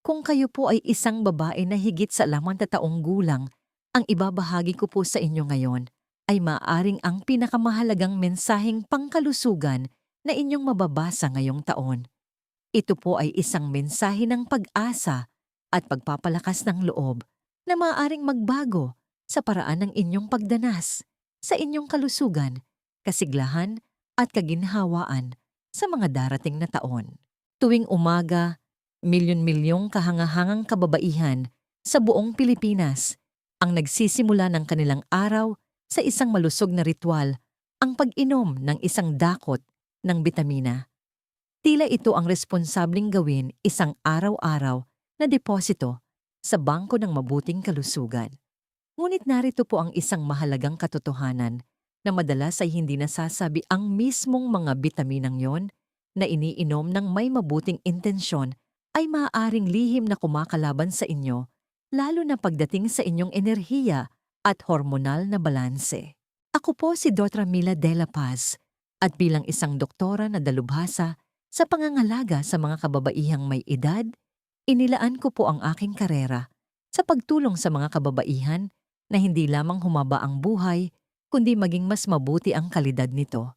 Kung kayo po ay isang babae na higit sa lamang taong gulang, ang ibabahagi ko po sa inyo ngayon ay maaring ang pinakamahalagang mensaheng pangkalusugan na inyong mababasa ngayong taon. Ito po ay isang mensahe ng pag-asa at pagpapalakas ng loob na maaaring magbago sa paraan ng inyong pagdanas sa inyong kalusugan, kasiglahan at kaginhawaan sa mga darating na taon. Tuwing umaga, milyon-milyong kahangahangang kababaihan sa buong Pilipinas ang nagsisimula ng kanilang araw sa isang malusog na ritual, ang pag-inom ng isang dakot ng bitamina. Tila ito ang responsabling gawin isang araw-araw na deposito sa bangko ng mabuting kalusugan. Ngunit narito po ang isang mahalagang katotohanan na madalas ay hindi nasasabi ang mismong mga bitaminang yon na iniinom ng may mabuting intensyon ay maaaring lihim na kumakalaban sa inyo, lalo na pagdating sa inyong enerhiya at hormonal na balanse. Ako po si Dr. Mila De La Paz at bilang isang doktora na dalubhasa sa pangangalaga sa mga kababaihang may edad, inilaan ko po ang aking karera sa pagtulong sa mga kababaihan na hindi lamang humaba ang buhay, kundi maging mas mabuti ang kalidad nito.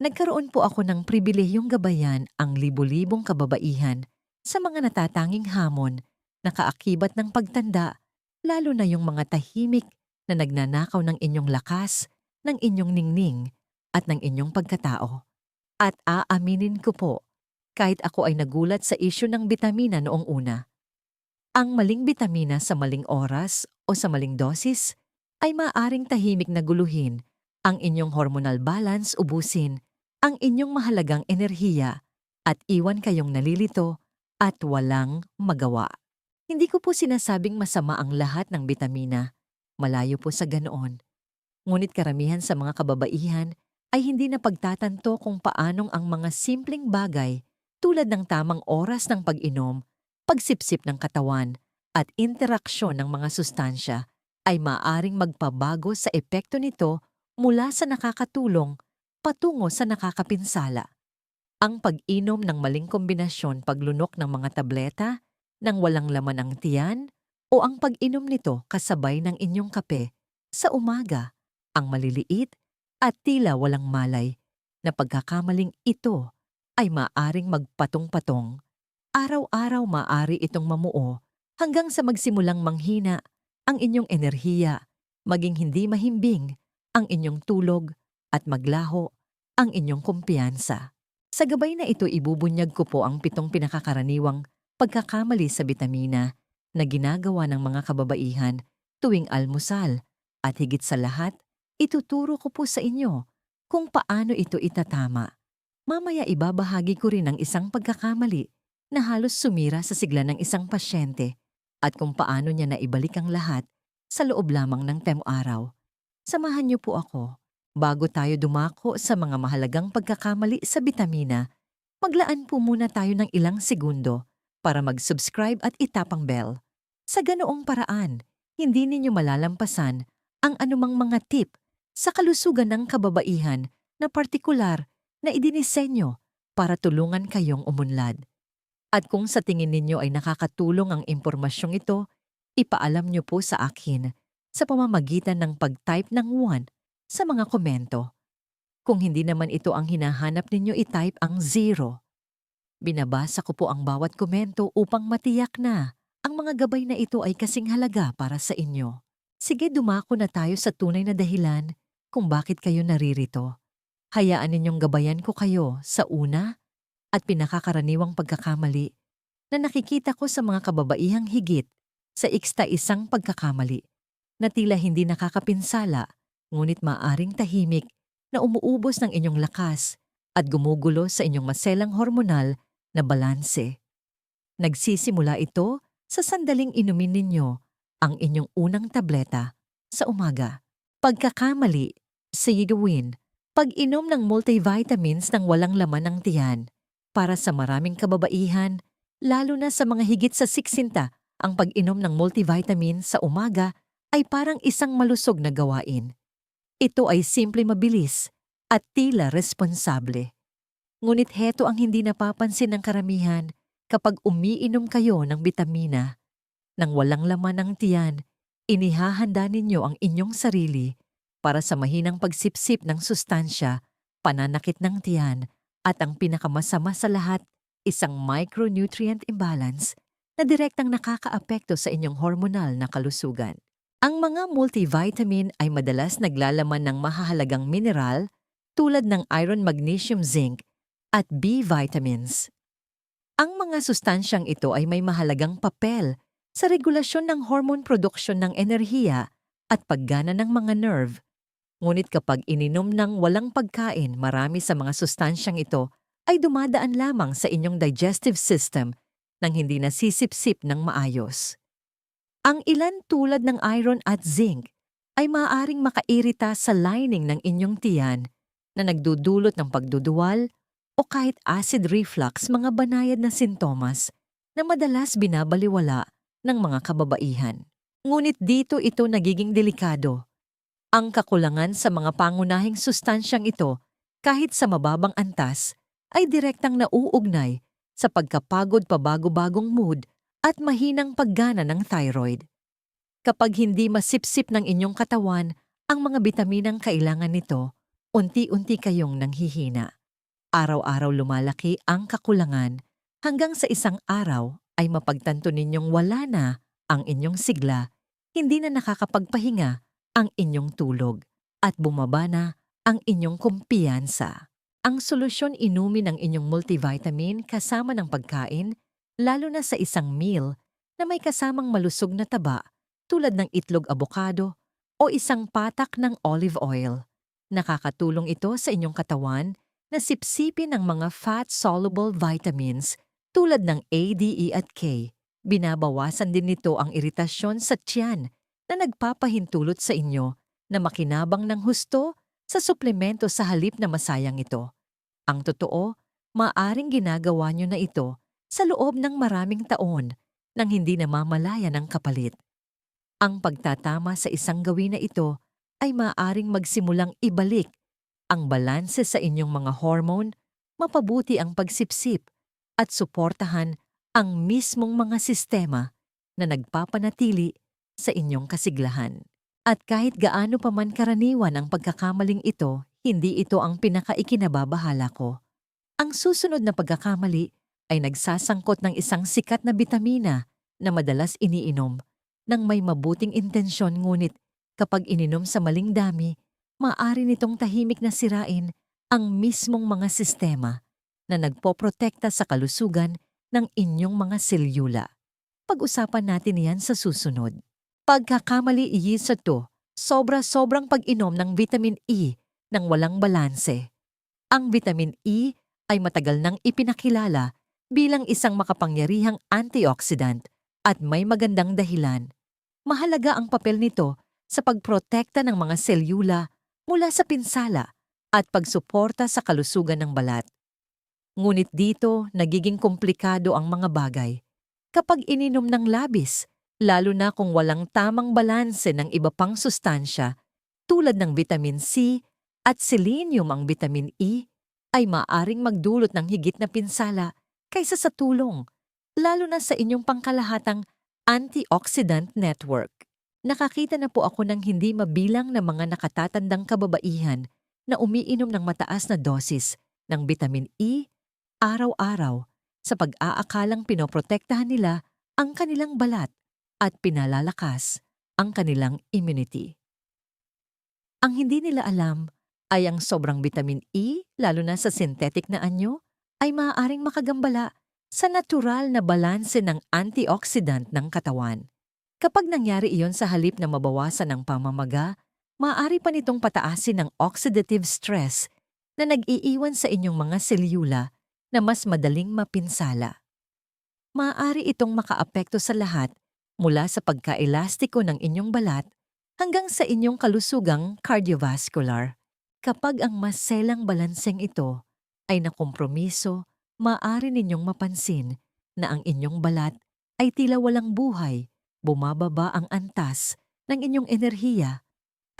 Nagkaroon po ako ng pribilehiyong gabayan ang libu-libong kababaihan sa mga natatanging hamon na kaakibat ng pagtanda, lalo na yung mga tahimik na nagnanakaw ng inyong lakas, ng inyong ningning, at ng inyong pagkatao. At aaminin ko po, kahit ako ay nagulat sa isyu ng bitamina noong una. Ang maling bitamina sa maling oras o sa maling dosis ay maaring tahimik na guluhin ang inyong hormonal balance ubusin, ang inyong mahalagang enerhiya, at iwan kayong nalilito at walang magawa. Hindi ko po sinasabing masama ang lahat ng bitamina. Malayo po sa ganoon. Ngunit karamihan sa mga kababaihan ay hindi na pagtatanto kung paanong ang mga simpleng bagay tulad ng tamang oras ng pag-inom, pagsipsip ng katawan, at interaksyon ng mga sustansya ay maaring magpabago sa epekto nito mula sa nakakatulong patungo sa nakakapinsala ang pag-inom ng maling kombinasyon paglunok ng mga tableta nang walang laman ang tiyan o ang pag-inom nito kasabay ng inyong kape sa umaga, ang maliliit at tila walang malay na pagkakamaling ito ay maaring magpatong-patong. Araw-araw maari itong mamuo hanggang sa magsimulang manghina ang inyong enerhiya, maging hindi mahimbing ang inyong tulog at maglaho ang inyong kumpiyansa. Sa gabay na ito ibubunyag ko po ang pitong pinakakaraniwang pagkakamali sa bitamina na ginagawa ng mga kababaihan tuwing almusal at higit sa lahat, ituturo ko po sa inyo kung paano ito itatama. Mamaya ibabahagi ko rin ang isang pagkakamali na halos sumira sa sigla ng isang pasyente at kung paano niya naibalik ang lahat sa loob lamang ng temo-araw. Samahan niyo po ako Bago tayo dumako sa mga mahalagang pagkakamali sa bitamina, maglaan po muna tayo ng ilang segundo para mag-subscribe at itapang bell. Sa ganoong paraan, hindi ninyo malalampasan ang anumang mga tip sa kalusugan ng kababaihan na partikular na idinisenyo para tulungan kayong umunlad. At kung sa tingin ninyo ay nakakatulong ang impormasyong ito, ipaalam nyo po sa akin sa pamamagitan ng pag-type ng 1 sa mga komento. Kung hindi naman ito ang hinahanap ninyo, itype ang zero. Binabasa ko po ang bawat komento upang matiyak na ang mga gabay na ito ay kasing halaga para sa inyo. Sige dumako na tayo sa tunay na dahilan kung bakit kayo naririto. Hayaan ninyong gabayan ko kayo sa una at pinakakaraniwang pagkakamali na nakikita ko sa mga kababaihang higit sa iksta isang pagkakamali na tila hindi nakakapinsala ngunit maaring tahimik na umuubos ng inyong lakas at gumugulo sa inyong maselang hormonal na balanse. Nagsisimula ito sa sandaling inumin ninyo ang inyong unang tableta sa umaga. Pagkakamali, Sidowin, pag-inom ng multivitamins ng walang laman ng tiyan para sa maraming kababaihan, lalo na sa mga higit sa siksinta, ang pag-inom ng multivitamin sa umaga ay parang isang malusog na gawain. Ito ay simple mabilis at tila responsable. Ngunit heto ang hindi napapansin ng karamihan kapag umiinom kayo ng bitamina, nang walang laman ng tiyan, inihahanda ninyo ang inyong sarili para sa mahinang pagsipsip ng sustansya, pananakit ng tiyan, at ang pinakamasama sa lahat, isang micronutrient imbalance na direktang nakakaapekto sa inyong hormonal na kalusugan. Ang mga multivitamin ay madalas naglalaman ng mahahalagang mineral tulad ng iron, magnesium, zinc at B vitamins. Ang mga sustansyang ito ay may mahalagang papel sa regulasyon ng hormone production ng enerhiya at paggana ng mga nerve. Ngunit kapag ininom ng walang pagkain, marami sa mga sustansyang ito ay dumadaan lamang sa inyong digestive system nang hindi nasisipsip ng maayos. Ang ilan tulad ng iron at zinc ay maaaring makairita sa lining ng inyong tiyan na nagdudulot ng pagduduwal o kahit acid reflux mga banayad na sintomas na madalas binabaliwala ng mga kababaihan. Ngunit dito ito nagiging delikado. Ang kakulangan sa mga pangunahing sustansyang ito kahit sa mababang antas ay direktang nauugnay sa pagkapagod pabago-bagong mood at mahinang paggana ng thyroid. Kapag hindi masipsip ng inyong katawan ang mga bitaminang kailangan nito, unti-unti kayong nanghihina. Araw-araw lumalaki ang kakulangan hanggang sa isang araw ay mapagtanto ninyong wala na ang inyong sigla, hindi na nakakapagpahinga ang inyong tulog, at bumaba na ang inyong kumpiyansa. Ang solusyon inumin ang inyong multivitamin kasama ng pagkain, lalo na sa isang meal na may kasamang malusog na taba tulad ng itlog abokado o isang patak ng olive oil. Nakakatulong ito sa inyong katawan na sipsipin ng mga fat-soluble vitamins tulad ng A, D, E at K. Binabawasan din nito ang iritasyon sa tiyan na nagpapahintulot sa inyo na makinabang ng husto sa suplemento sa halip na masayang ito. Ang totoo, maaring ginagawa nyo na ito sa loob ng maraming taon nang hindi namamalaya ng kapalit. Ang pagtatama sa isang gawin na ito ay maaring magsimulang ibalik ang balanse sa inyong mga hormone, mapabuti ang pagsipsip at suportahan ang mismong mga sistema na nagpapanatili sa inyong kasiglahan. At kahit gaano pa man karaniwan ang pagkakamaling ito, hindi ito ang pinakaikinababahala ko. Ang susunod na pagkakamali ay nagsasangkot ng isang sikat na bitamina na madalas iniinom ng may mabuting intensyon ngunit Kapag ininom sa maling dami, maaari nitong tahimik na sirain ang mismong mga sistema na nagpoprotekta sa kalusugan ng inyong mga selyula. Pag-usapan natin yan sa susunod. Pagkakamali iisa to, sobra-sobrang pag-inom ng vitamin E ng walang balanse. Ang vitamin E ay matagal nang ipinakilala bilang isang makapangyarihang antioxidant at may magandang dahilan. Mahalaga ang papel nito sa pagprotekta ng mga selyula mula sa pinsala at pagsuporta sa kalusugan ng balat. Ngunit dito nagiging komplikado ang mga bagay kapag ininom ng labis, lalo na kung walang tamang balanse ng iba pang sustansya tulad ng vitamin C at selenium ang vitamin E ay maaring magdulot ng higit na pinsala kaysa sa tulong, lalo na sa inyong pangkalahatang antioxidant network. Nakakita na po ako ng hindi mabilang na mga nakatatandang kababaihan na umiinom ng mataas na dosis ng vitamin E araw-araw sa pag-aakalang pinoprotektahan nila ang kanilang balat at pinalalakas ang kanilang immunity. Ang hindi nila alam ay ang sobrang vitamin E, lalo na sa synthetic na anyo, ay maaaring makagambala sa natural na balanse ng antioxidant ng katawan. Kapag nangyari iyon sa halip na mabawasan ang pamamaga, maaari pa nitong pataasin ng oxidative stress na nag-iiwan sa inyong mga selyula na mas madaling mapinsala. Maaari itong makaapekto sa lahat mula sa pagkaelastiko ng inyong balat hanggang sa inyong kalusugang cardiovascular. Kapag ang maselang balanseng ito ay nakompromiso, maaari ninyong mapansin na ang inyong balat ay tila walang buhay bumababa ang antas ng inyong enerhiya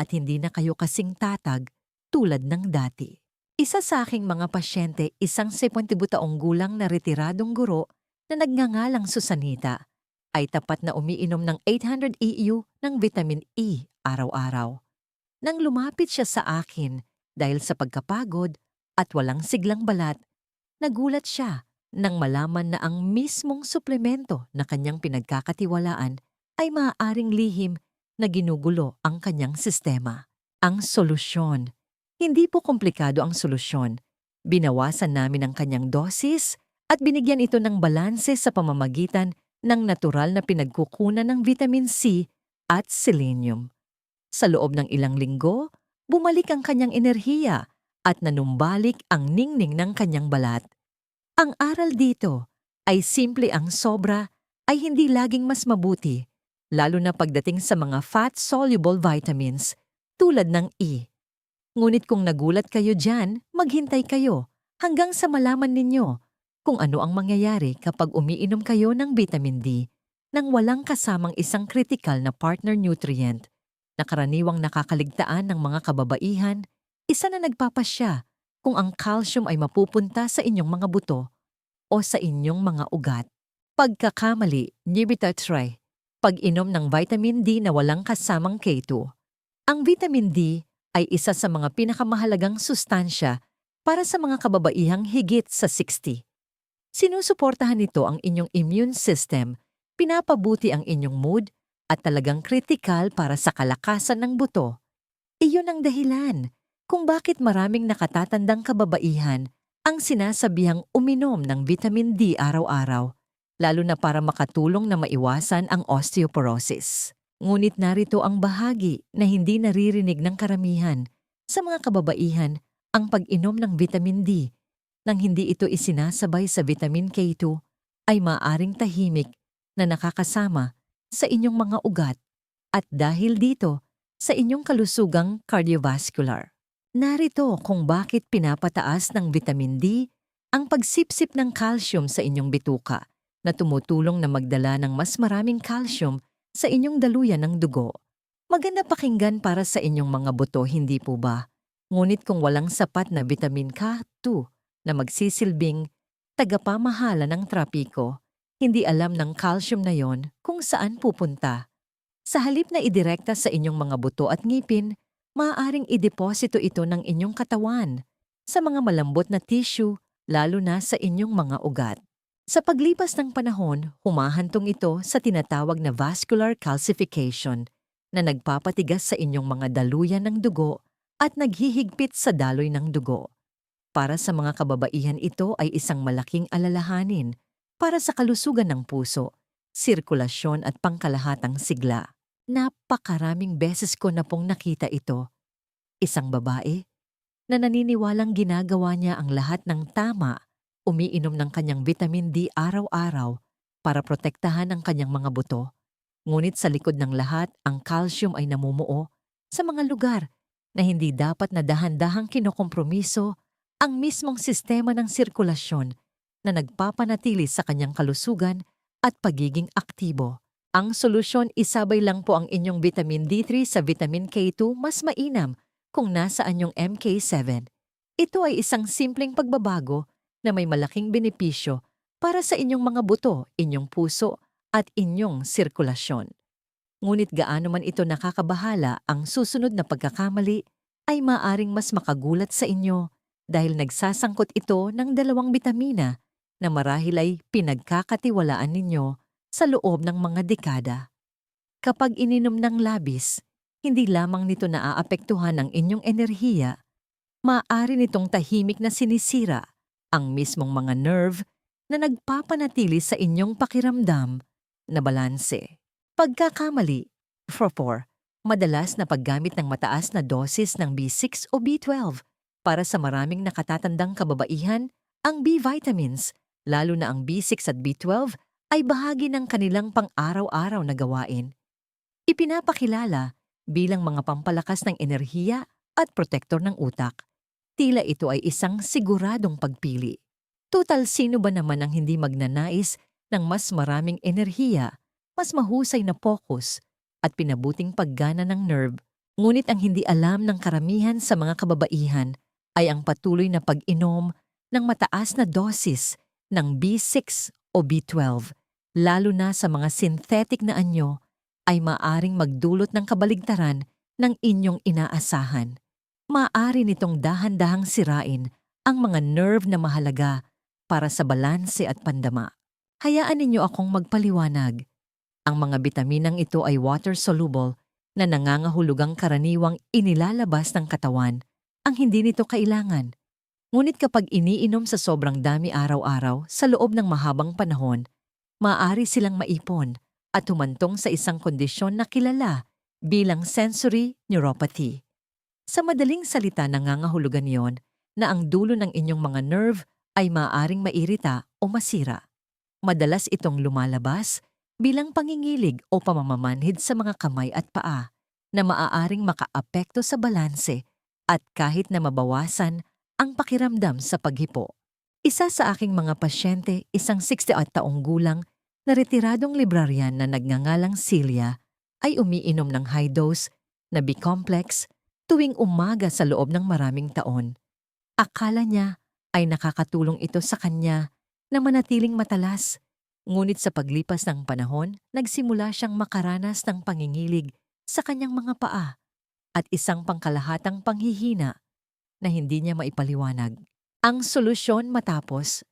at hindi na kayo kasing tatag tulad ng dati. Isa sa aking mga pasyente, isang 70 taong gulang na retiradong guro na nagngangalang Susanita ay tapat na umiinom ng 800 EU ng vitamin E araw-araw. Nang lumapit siya sa akin dahil sa pagkapagod at walang siglang balat, nagulat siya nang malaman na ang mismong suplemento na kanyang pinagkakatiwalaan ay maaaring lihim na ginugulo ang kanyang sistema. Ang solusyon. Hindi po komplikado ang solusyon. Binawasan namin ang kanyang dosis at binigyan ito ng balanse sa pamamagitan ng natural na pinagkukunan ng vitamin C at selenium. Sa loob ng ilang linggo, bumalik ang kanyang enerhiya at nanumbalik ang ningning ng kanyang balat. Ang aral dito ay simple ang sobra ay hindi laging mas mabuti, lalo na pagdating sa mga fat-soluble vitamins tulad ng E. Ngunit kung nagulat kayo dyan, maghintay kayo hanggang sa malaman ninyo kung ano ang mangyayari kapag umiinom kayo ng vitamin D nang walang kasamang isang critical na partner nutrient na karaniwang nakakaligtaan ng mga kababaihan, isa na nagpapasya kung ang calcium ay mapupunta sa inyong mga buto o sa inyong mga ugat. Pagkakamali, Nibitatry, pag-inom ng vitamin D na walang kasamang K2. Ang vitamin D ay isa sa mga pinakamahalagang sustansya para sa mga kababaihang higit sa 60. Sinusuportahan nito ang inyong immune system, pinapabuti ang inyong mood, at talagang kritikal para sa kalakasan ng buto. Iyon ang dahilan kung bakit maraming nakatatandang kababaihan ang sinasabihang uminom ng vitamin D araw-araw, lalo na para makatulong na maiwasan ang osteoporosis. Ngunit narito ang bahagi na hindi naririnig ng karamihan sa mga kababaihan ang pag-inom ng vitamin D nang hindi ito isinasabay sa vitamin K2 ay maaring tahimik na nakakasama sa inyong mga ugat at dahil dito sa inyong kalusugang cardiovascular. Narito kung bakit pinapataas ng vitamin D ang pagsipsip ng calcium sa inyong bituka na tumutulong na magdala ng mas maraming calcium sa inyong daluyan ng dugo. Maganda pakinggan para sa inyong mga buto, hindi po ba? Ngunit kung walang sapat na vitamin K2 na magsisilbing tagapamahala ng trapiko, hindi alam ng calcium na yon kung saan pupunta. Sa halip na idirekta sa inyong mga buto at ngipin, maaaring ideposito ito ng inyong katawan sa mga malambot na tissue, lalo na sa inyong mga ugat. Sa paglipas ng panahon, humahantong ito sa tinatawag na vascular calcification na nagpapatigas sa inyong mga daluyan ng dugo at naghihigpit sa daloy ng dugo. Para sa mga kababaihan ito ay isang malaking alalahanin para sa kalusugan ng puso, sirkulasyon at pangkalahatang sigla. Napakaraming beses ko na pong nakita ito. Isang babae na naniniwalang ginagawa niya ang lahat ng tama, umiinom ng kanyang vitamin D araw-araw para protektahan ang kanyang mga buto. Ngunit sa likod ng lahat, ang calcium ay namumuo sa mga lugar na hindi dapat na dahan-dahang kinokompromiso ang mismong sistema ng sirkulasyon na nagpapanatili sa kanyang kalusugan at pagiging aktibo. Ang solusyon isabay lang po ang inyong vitamin D3 sa vitamin K2 mas mainam kung nasaan yung MK7. Ito ay isang simpleng pagbabago na may malaking benepisyo para sa inyong mga buto, inyong puso at inyong sirkulasyon. Ngunit gaano man ito nakakabahala, ang susunod na pagkakamali ay maaring mas makagulat sa inyo dahil nagsasangkot ito ng dalawang bitamina na marahil ay pinagkakatiwalaan ninyo sa loob ng mga dekada. Kapag ininom ng labis, hindi lamang nito naaapektuhan ang inyong enerhiya, maaari nitong tahimik na sinisira ang mismong mga nerve na nagpapanatili sa inyong pakiramdam na balanse. Pagkakamali, for 4, madalas na paggamit ng mataas na dosis ng B6 o B12 para sa maraming nakatatandang kababaihan, ang B vitamins, lalo na ang B6 at B12, ay bahagi ng kanilang pang-araw-araw na gawain. Ipinapakilala bilang mga pampalakas ng enerhiya at protektor ng utak. Tila ito ay isang siguradong pagpili. Total sino ba naman ang hindi magnanais ng mas maraming enerhiya, mas mahusay na focus, at pinabuting paggana ng nerve, ngunit ang hindi alam ng karamihan sa mga kababaihan ay ang patuloy na pag-inom ng mataas na dosis ng B6 o B12, lalo na sa mga synthetic na anyo, ay maaring magdulot ng kabaligtaran ng inyong inaasahan. Maaari nitong dahan-dahang sirain ang mga nerve na mahalaga para sa balanse at pandama. Hayaan ninyo akong magpaliwanag. Ang mga bitaminang ito ay water-soluble na nangangahulugang karaniwang inilalabas ng katawan ang hindi nito kailangan. Ngunit kapag iniinom sa sobrang dami araw-araw sa loob ng mahabang panahon, maaari silang maipon at humantong sa isang kondisyon na kilala bilang sensory neuropathy. Sa madaling salita nangangahulugan yon na ang dulo ng inyong mga nerve ay maaaring mairita o masira. Madalas itong lumalabas bilang pangingilig o pamamamanhid sa mga kamay at paa na maaaring makaapekto sa balanse at kahit na mabawasan ang pakiramdam sa paghipo. Isa sa aking mga pasyente, isang 60 at taong gulang na retiradong librarian na nagngangalang Celia, ay umiinom ng high dose na B-complex tuwing umaga sa loob ng maraming taon. Akala niya ay nakakatulong ito sa kanya na manatiling matalas. Ngunit sa paglipas ng panahon, nagsimula siyang makaranas ng pangingilig sa kanyang mga paa at isang pangkalahatang panghihina na hindi niya maipaliwanag. Ang solusyon matapos,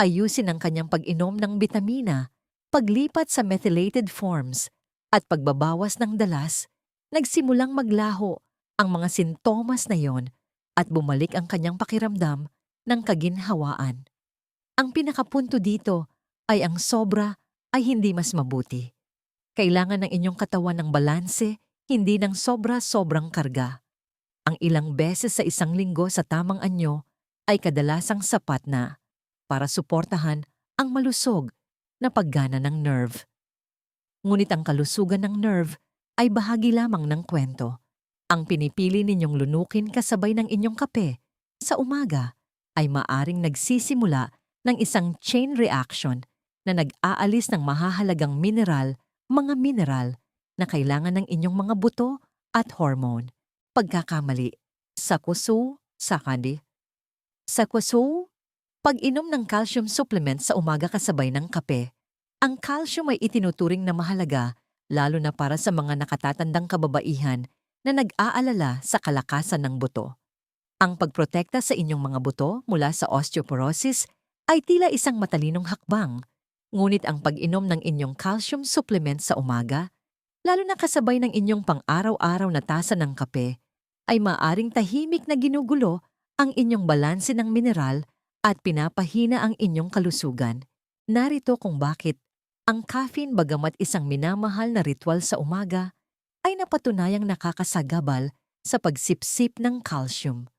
ayusin ang kanyang pag-inom ng bitamina, paglipat sa methylated forms, at pagbabawas ng dalas, nagsimulang maglaho ang mga sintomas na yon at bumalik ang kanyang pakiramdam ng kaginhawaan. Ang pinakapunto dito ay ang sobra ay hindi mas mabuti. Kailangan ng inyong katawan ng balanse, hindi ng sobra-sobrang karga. Ang ilang beses sa isang linggo sa tamang anyo ay kadalasang sapat na para suportahan ang malusog na paggana ng nerve. Ngunit ang kalusugan ng nerve ay bahagi lamang ng kwento. Ang pinipili ninyong lunukin kasabay ng inyong kape sa umaga ay maaring nagsisimula ng isang chain reaction na nag-aalis ng mahahalagang mineral, mga mineral na kailangan ng inyong mga buto at hormone pagkakamali. Sakusu, sakandi. Sakusu, pag-inom ng calcium supplement sa umaga kasabay ng kape. Ang calcium ay itinuturing na mahalaga lalo na para sa mga nakatatandang kababaihan na nag-aalala sa kalakasan ng buto. Ang pagprotekta sa inyong mga buto mula sa osteoporosis ay tila isang matalinong hakbang, ngunit ang pag-inom ng inyong calcium supplement sa umaga, lalo na kasabay ng inyong pang-araw-araw na tasa ng kape, ay maaring tahimik na ginugulo ang inyong balanse ng mineral at pinapahina ang inyong kalusugan. Narito kung bakit ang caffeine bagamat isang minamahal na ritual sa umaga ay napatunayang nakakasagabal sa pagsipsip ng calcium.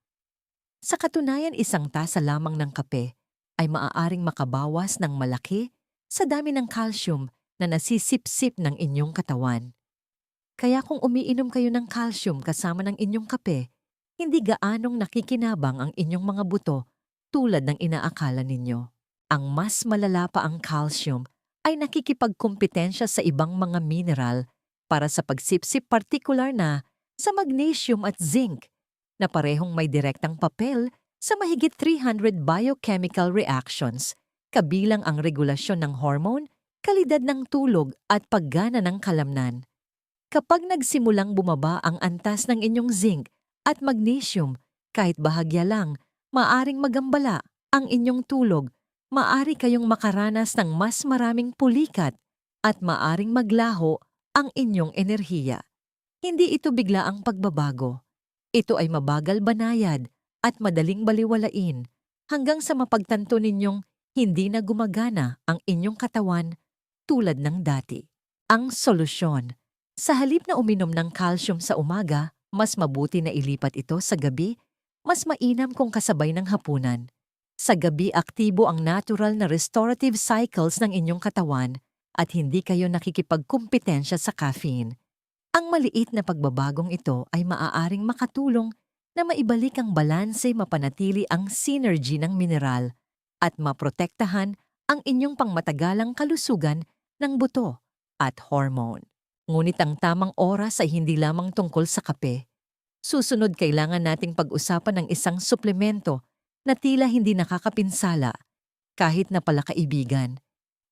Sa katunayan isang tasa lamang ng kape ay maaaring makabawas ng malaki sa dami ng calcium na nasisipsip ng inyong katawan. Kaya kung umiinom kayo ng calcium kasama ng inyong kape, hindi gaanong nakikinabang ang inyong mga buto tulad ng inaakala ninyo. Ang mas malala pa ang calcium ay nakikipagkompetensya sa ibang mga mineral para sa pagsipsip partikular na sa magnesium at zinc na parehong may direktang papel sa mahigit 300 biochemical reactions, kabilang ang regulasyon ng hormone, kalidad ng tulog at paggana ng kalamnan. Kapag nagsimulang bumaba ang antas ng inyong zinc at magnesium, kahit bahagya lang, maaring magambala ang inyong tulog, maari kayong makaranas ng mas maraming pulikat at maaring maglaho ang inyong enerhiya. Hindi ito bigla ang pagbabago. Ito ay mabagal banayad at madaling baliwalain hanggang sa mapagtanto ninyong hindi na gumagana ang inyong katawan tulad ng dati. Ang solusyon sa halip na uminom ng calcium sa umaga, mas mabuti na ilipat ito sa gabi, mas mainam kung kasabay ng hapunan. Sa gabi aktibo ang natural na restorative cycles ng inyong katawan at hindi kayo nakikipagkumpetensya sa caffeine. Ang maliit na pagbabagong ito ay maaaring makatulong na maibalik ang balanse mapanatili ang synergy ng mineral at maprotektahan ang inyong pangmatagalang kalusugan ng buto at hormone. Ngunit ang tamang oras ay hindi lamang tungkol sa kape. Susunod kailangan nating pag-usapan ng isang suplemento na tila hindi nakakapinsala kahit na pala kaibigan.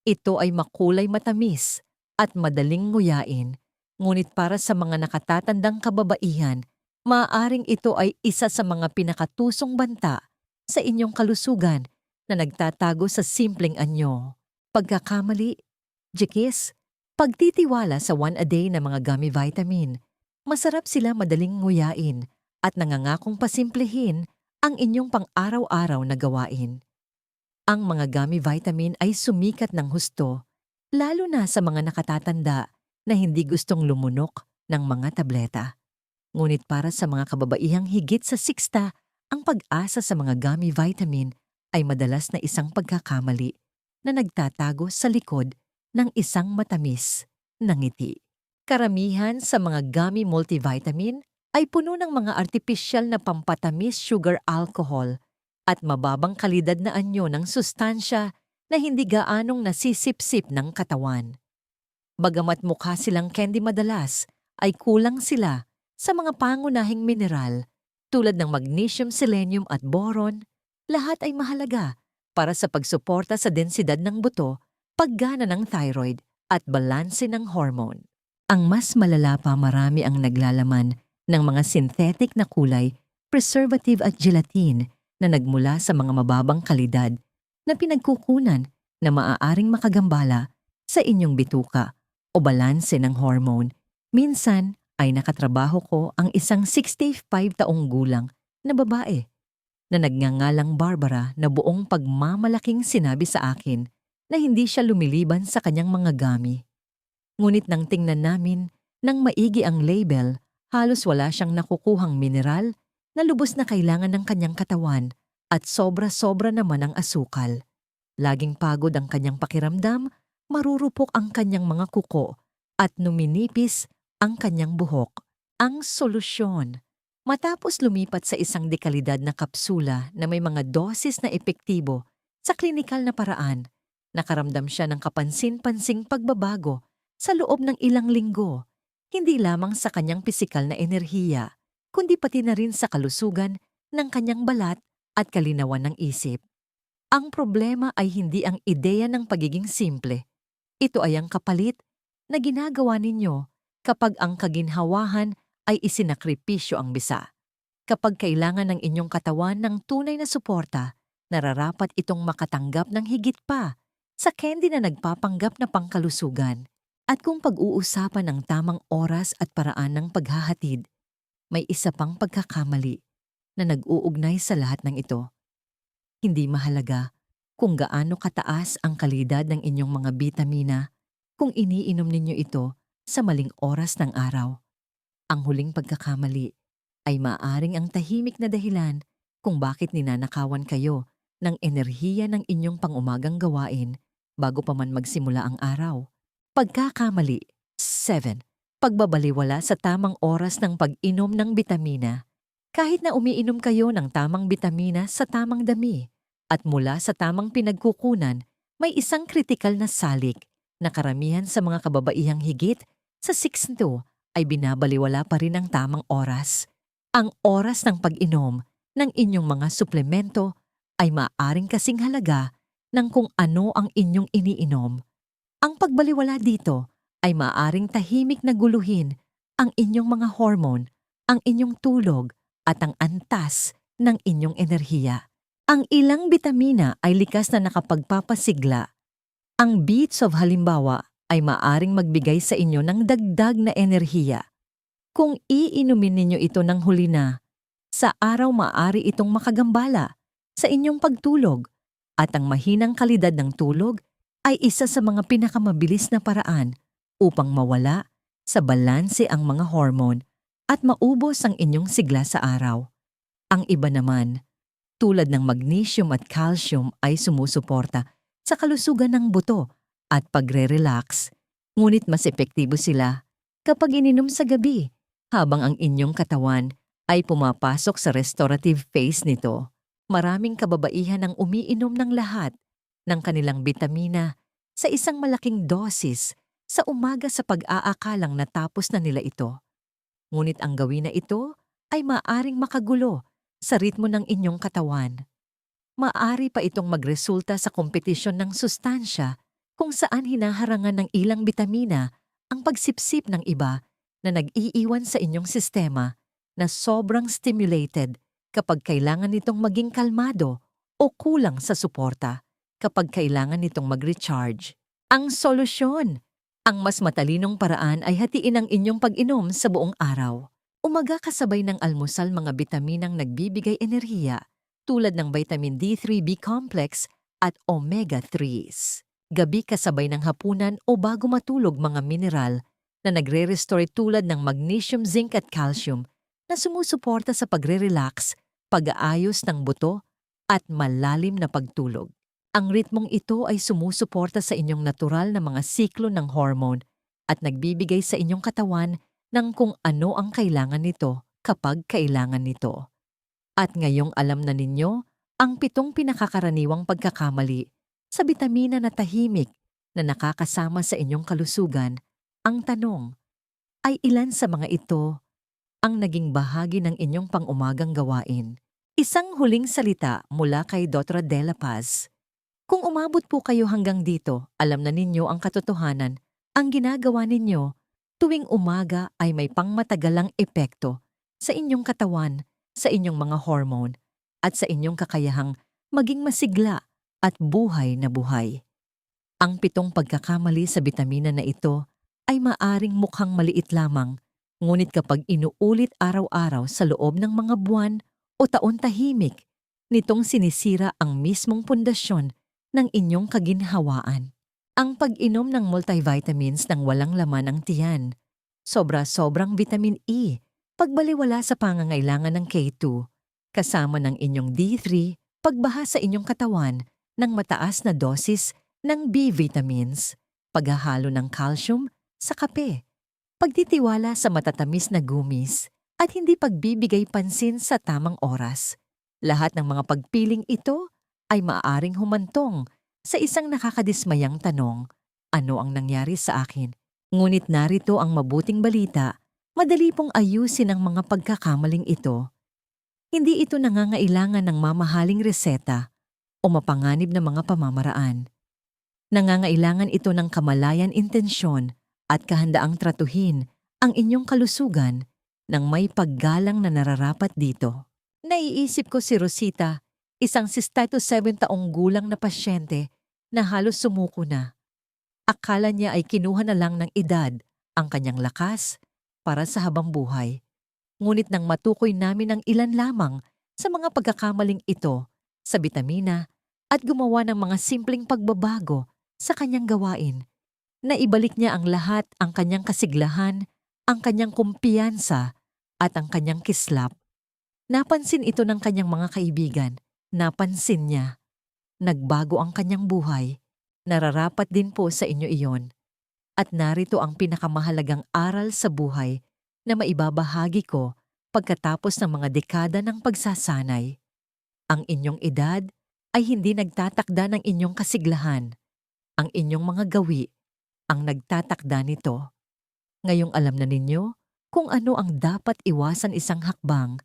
Ito ay makulay matamis at madaling nguyain, ngunit para sa mga nakatatandang kababaihan, maaaring ito ay isa sa mga pinakatusong banta sa inyong kalusugan na nagtatago sa simpleng anyo. Pagkakamali, jikis, pagtitiwala sa one-a-day na mga gummy vitamin, masarap sila madaling nguyain at nangangakong pasimplehin ang inyong pang-araw-araw na gawain. Ang mga gummy vitamin ay sumikat ng husto, lalo na sa mga nakatatanda na hindi gustong lumunok ng mga tableta. Ngunit para sa mga kababaihang higit sa 60, ang pag-asa sa mga gummy vitamin ay madalas na isang pagkakamali na nagtatago sa likod ng isang matamis na ngiti. Karamihan sa mga gummy multivitamin ay puno ng mga artipisyal na pampatamis sugar alcohol at mababang kalidad na anyo ng sustansya na hindi gaanong nasisipsip ng katawan. Bagamat mukha silang candy madalas, ay kulang sila sa mga pangunahing mineral tulad ng magnesium, selenium at boron. Lahat ay mahalaga para sa pagsuporta sa densidad ng buto, paggana ng thyroid at balanse ng hormone. Ang mas malala pa marami ang naglalaman ng mga synthetic na kulay, preservative at gelatin na nagmula sa mga mababang kalidad na pinagkukunan na maaaring makagambala sa inyong bituka o balanse ng hormone. Minsan ay nakatrabaho ko ang isang 65 taong gulang na babae na nagngangalang Barbara na buong pagmamalaking sinabi sa akin na hindi siya lumiliban sa kanyang mga gami. Ngunit nang tingnan namin nang maigi ang label, halos wala siyang nakukuhang mineral na lubos na kailangan ng kanyang katawan at sobra-sobra naman ang asukal. Laging pagod ang kanyang pakiramdam, marurupok ang kanyang mga kuko at numinipis ang kanyang buhok. Ang solusyon. Matapos lumipat sa isang dekalidad na kapsula na may mga dosis na epektibo sa klinikal na paraan, nakaramdam siya ng kapansin-pansing pagbabago sa loob ng ilang linggo, hindi lamang sa kanyang pisikal na enerhiya, kundi pati na rin sa kalusugan ng kanyang balat at kalinawan ng isip. Ang problema ay hindi ang ideya ng pagiging simple. Ito ay ang kapalit na ginagawa ninyo kapag ang kaginhawahan ay isinakripisyo ang bisa. Kapag kailangan ng inyong katawan ng tunay na suporta, nararapat itong makatanggap ng higit pa sa candy na nagpapanggap na pangkalusugan. At kung pag-uusapan ng tamang oras at paraan ng paghahatid, may isa pang pagkakamali na nag-uugnay sa lahat ng ito. Hindi mahalaga kung gaano kataas ang kalidad ng inyong mga bitamina kung iniinom ninyo ito sa maling oras ng araw. Ang huling pagkakamali ay maaring ang tahimik na dahilan kung bakit ninanakawan kayo ng enerhiya ng inyong pangumagang gawain bago pa man magsimula ang araw. Pagkakamali 7. Pagbabaliwala sa tamang oras ng pag-inom ng bitamina. Kahit na umiinom kayo ng tamang bitamina sa tamang dami at mula sa tamang pinagkukunan, may isang kritikal na salik na karamihan sa mga kababaihang higit sa 6 ay binabaliwala pa rin ang tamang oras. Ang oras ng pag-inom ng inyong mga suplemento ay maaring kasing halaga ng kung ano ang inyong iniinom. Ang pagbaliwala dito ay maaring tahimik na guluhin ang inyong mga hormone, ang inyong tulog at ang antas ng inyong enerhiya. Ang ilang bitamina ay likas na nakapagpapasigla. Ang beets of halimbawa ay maaring magbigay sa inyo ng dagdag na enerhiya. Kung iinumin ninyo ito ng huli na, sa araw maaari itong makagambala sa inyong pagtulog at ang mahinang kalidad ng tulog ay isa sa mga pinakamabilis na paraan upang mawala sa balanse ang mga hormone at maubos ang inyong sigla sa araw. Ang iba naman, tulad ng magnesium at calcium ay sumusuporta sa kalusugan ng buto at pagre-relax, ngunit mas epektibo sila kapag ininom sa gabi habang ang inyong katawan ay pumapasok sa restorative phase nito. Maraming kababaihan ang umiinom ng lahat ng kanilang bitamina sa isang malaking dosis sa umaga sa pag-aakalang natapos na nila ito. Ngunit ang gawin na ito ay maaring makagulo sa ritmo ng inyong katawan. Maari pa itong magresulta sa kompetisyon ng sustansya kung saan hinaharangan ng ilang bitamina ang pagsipsip ng iba na nag-iiwan sa inyong sistema na sobrang stimulated kapag kailangan nitong maging kalmado o kulang sa suporta kapag kailangan nitong mag-recharge. Ang solusyon! Ang mas matalinong paraan ay hatiin ang inyong pag-inom sa buong araw. Umaga kasabay ng almusal mga bitaminang nagbibigay enerhiya tulad ng vitamin D3B complex at omega-3s. Gabi kasabay ng hapunan o bago matulog mga mineral na nagre-restore tulad ng magnesium, zinc at calcium na sumusuporta sa pagre-relax, pag-aayos ng buto at malalim na pagtulog. Ang ritmong ito ay sumusuporta sa inyong natural na mga siklo ng hormone at nagbibigay sa inyong katawan ng kung ano ang kailangan nito kapag kailangan nito. At ngayong alam na ninyo ang pitong pinakakaraniwang pagkakamali sa bitamina na tahimik na nakakasama sa inyong kalusugan, ang tanong, ay ilan sa mga ito ang naging bahagi ng inyong pangumagang gawain? Isang huling salita mula kay Dr. Dela Paz. Kung umabot po kayo hanggang dito, alam na ninyo ang katotohanan. Ang ginagawa ninyo tuwing umaga ay may pangmatagalang epekto sa inyong katawan, sa inyong mga hormone, at sa inyong kakayahang maging masigla at buhay na buhay. Ang pitong pagkakamali sa bitamina na ito ay maaring mukhang maliit lamang, ngunit kapag inuulit araw-araw sa loob ng mga buwan o taon tahimik, nitong sinisira ang mismong pundasyon ng inyong kaginhawaan. Ang pag-inom ng multivitamins ng walang laman ng tiyan, sobra-sobrang vitamin E, pagbaliwala sa pangangailangan ng K2, kasama ng inyong D3, pagbaha sa inyong katawan ng mataas na dosis ng B vitamins, paghahalo ng calcium sa kape, pagtitiwala sa matatamis na gumis, at hindi pagbibigay pansin sa tamang oras. Lahat ng mga pagpiling ito ay maaaring humantong sa isang nakakadismayang tanong, ano ang nangyari sa akin? Ngunit narito ang mabuting balita, madali pong ayusin ang mga pagkakamaling ito. Hindi ito nangangailangan ng mamahaling reseta o mapanganib na mga pamamaraan. Nangangailangan ito ng kamalayan intensyon at kahandaang tratuhin ang inyong kalusugan ng may paggalang na nararapat dito. Naiisip ko si Rosita, isang 67 taong gulang na pasyente na halos sumuko na. Akala niya ay kinuha na lang ng edad ang kanyang lakas para sa habang buhay. Ngunit nang matukoy namin ang ilan lamang sa mga pagkakamaling ito sa bitamina at gumawa ng mga simpleng pagbabago sa kanyang gawain, na ibalik niya ang lahat ang kanyang kasiglahan, ang kanyang kumpiyansa at ang kanyang kislap. Napansin ito ng kanyang mga kaibigan. Napansin niya. Nagbago ang kanyang buhay. Nararapat din po sa inyo iyon. At narito ang pinakamahalagang aral sa buhay na maibabahagi ko pagkatapos ng mga dekada ng pagsasanay. Ang inyong edad ay hindi nagtatakda ng inyong kasiglahan. Ang inyong mga gawi ang nagtatakda nito. Ngayong alam na ninyo kung ano ang dapat iwasan isang hakbang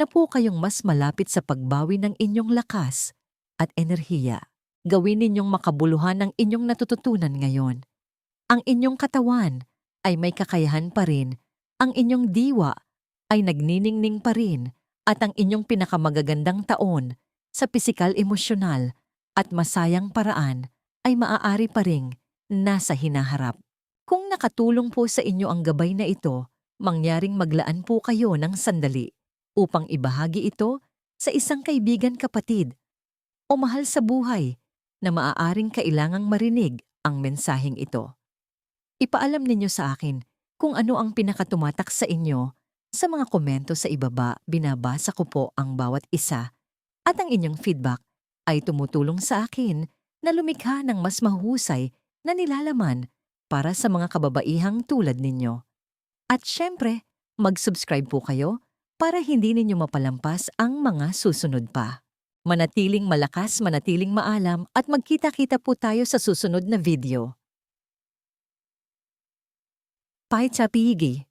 na po kayong mas malapit sa pagbawi ng inyong lakas at enerhiya. Gawin ninyong makabuluhan ang inyong natututunan ngayon. Ang inyong katawan ay may kakayahan pa rin, ang inyong diwa ay nagniningning pa rin, at ang inyong pinakamagagandang taon sa pisikal emosyonal at masayang paraan ay maaari pa ring nasa hinaharap. Kung nakatulong po sa inyo ang gabay na ito, mangyaring maglaan po kayo ng sandali upang ibahagi ito sa isang kaibigan kapatid o mahal sa buhay na maaaring kailangang marinig ang mensaheng ito. Ipaalam ninyo sa akin kung ano ang pinakatumatak sa inyo sa mga komento sa ibaba, binabasa ko po ang bawat isa at ang inyong feedback ay tumutulong sa akin na lumikha ng mas mahusay na nilalaman para sa mga kababaihang tulad ninyo. At syempre, mag-subscribe po kayo para hindi ninyo mapalampas ang mga susunod pa. Manatiling malakas, manatiling maalam at magkita-kita po tayo sa susunod na video. Pai Chapigi